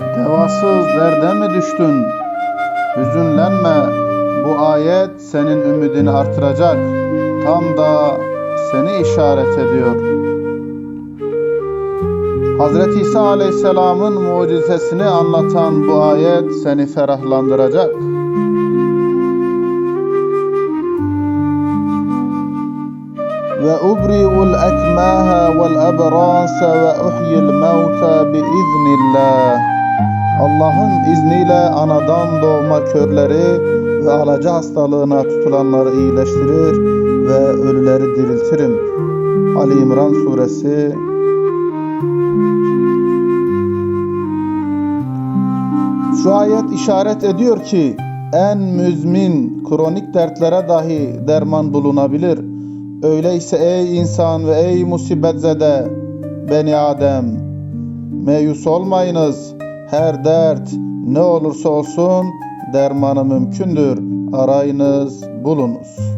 Devasız derde mi düştün? Hüzünlenme, bu ayet senin ümidini artıracak. Tam da seni işaret ediyor. Hazreti İsa Aleyhisselam'ın mucizesini anlatan bu ayet seni ferahlandıracak. Ve ubri'ul ekmaha vel ebrasa ve uhyil mevta biiznillah. Allah'ın izniyle anadan doğma körleri ve alaca hastalığına tutulanları iyileştirir ve ölüleri diriltirim. Ali İmran suresi Şu ayet işaret ediyor ki en müzmin kronik dertlere dahi derman bulunabilir. Öyleyse ey insan ve ey musibetzede beni Adem meyus olmayınız. Her dert ne olursa olsun dermanı mümkündür. Arayınız, bulunuz.